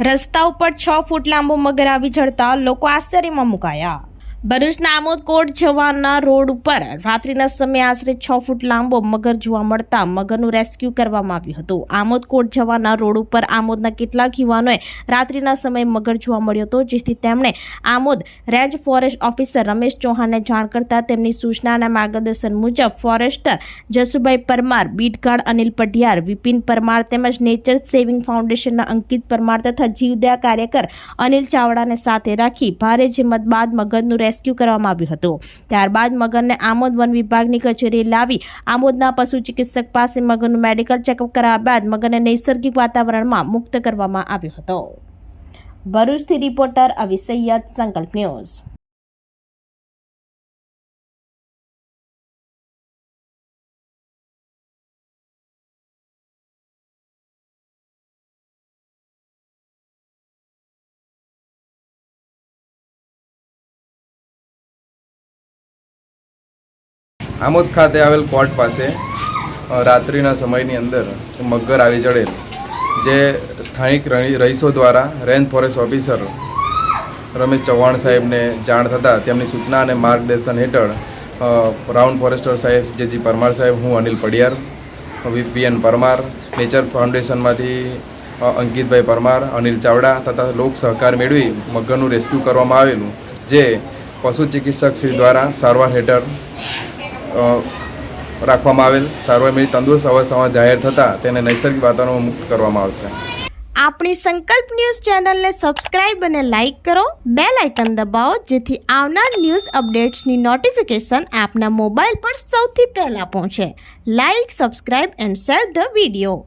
રસ્તા ઉપર છ ફૂટ લાંબો મગર આવી ચડતા લોકો આશ્ચર્યમાં મુકાયા. ભરૂચના આમોદ કોટ જવાના રોડ ઉપર રાત્રિના સમયે આશરે છ ફૂટ લાંબો મગર જોવા મળતા મગરનું રેસ્ક્યુ કરવામાં આવ્યું હતું. આમોદ કોટ જવાના રોડ ઉપર આમોદના કેટલાક યુવાનોએ રાત્રિના સમયે મગર જોવા મળ્યો હતો, જેથી તેમણે Amod range forest officer Ramesh ચૌહાણને જાણ કરતા તેમની સૂચના અને માર્ગદર્શન મુજબ forester Jasubhai Parmar, beat guard Anil Padhiyar, Vipin Parmar તેમજ નેચર સેવિંગ ફાઉન્ડેશનના અંકિત પરમાર તથા જીવદયા કાર્યકર અનિલ ચાવડાને સાથે રાખી ભારે જેમત બાદ મગરનું રેસ્ક્યુ કરવામાં આવ્યું હતું. ત્યારબાદ મગરને આમોદ વન વિભાગની કચેરીએ લાવી આમોદના પશુ ચિકિત્સક પાસે મગરનું મેડિકલ ચેકઅપ કરાવ્યા બાદ મગરને નૈસર્ગિક વાતાવરણમાં મુક્ત કરવામાં આવ્યો હતો. ભરૂચથી રિપોર્ટર અવિસૈયદ સંકલ્પ ન્યૂઝ. આમોદ ખાતે આવેલ કોર્ટ પાસે રાત્રિના સમયની અંદર મગર આવી ચડેલ, જે સ્થાનિક રહીશો દ્વારા range forest officer Ramesh Chauhan સાહેબને જાણ થતાં તેમની સૂચના અને માર્ગદર્શન હેઠળ રાઉન્ડ ફોરેસ્ટર સાહેબ જેજી પરમાર સાહેબ, હું અનિલ પડિયાર વીપીએન પરમાર, નેચર ફાઉન્ડેશનમાંથી અંકિતભાઈ પરમાર, અનિલ ચાવડા તથા લોક સહકાર મેળવી મગરનું રેસ્ક્યુ કરવામાં આવેલું, જે પશુ ચિકિત્સક શ્રી દ્વારા સારવાર હેઠળ રાખવામાં આવેલ સારવાર મેળવી તંદુરસ્ત અવસ્થામાં જાહેર થતાં તેને નૈસર્ગિક વાતાવરણમાં મુક્ત કરવામાં આવશે. આપણી સંકલ્પ ન્યૂઝ ચેનલને સબસ્ક્રાઇબ અને લાઇક કરો. બે લાઇકન દબાવો, જેથી આવનાર ન્યૂઝ અપડેટ્સની નોટિફિકેશન આપના મોબાઈલ પર સૌથી પહેલાં પહોંચે. Like, subscribe and share the video.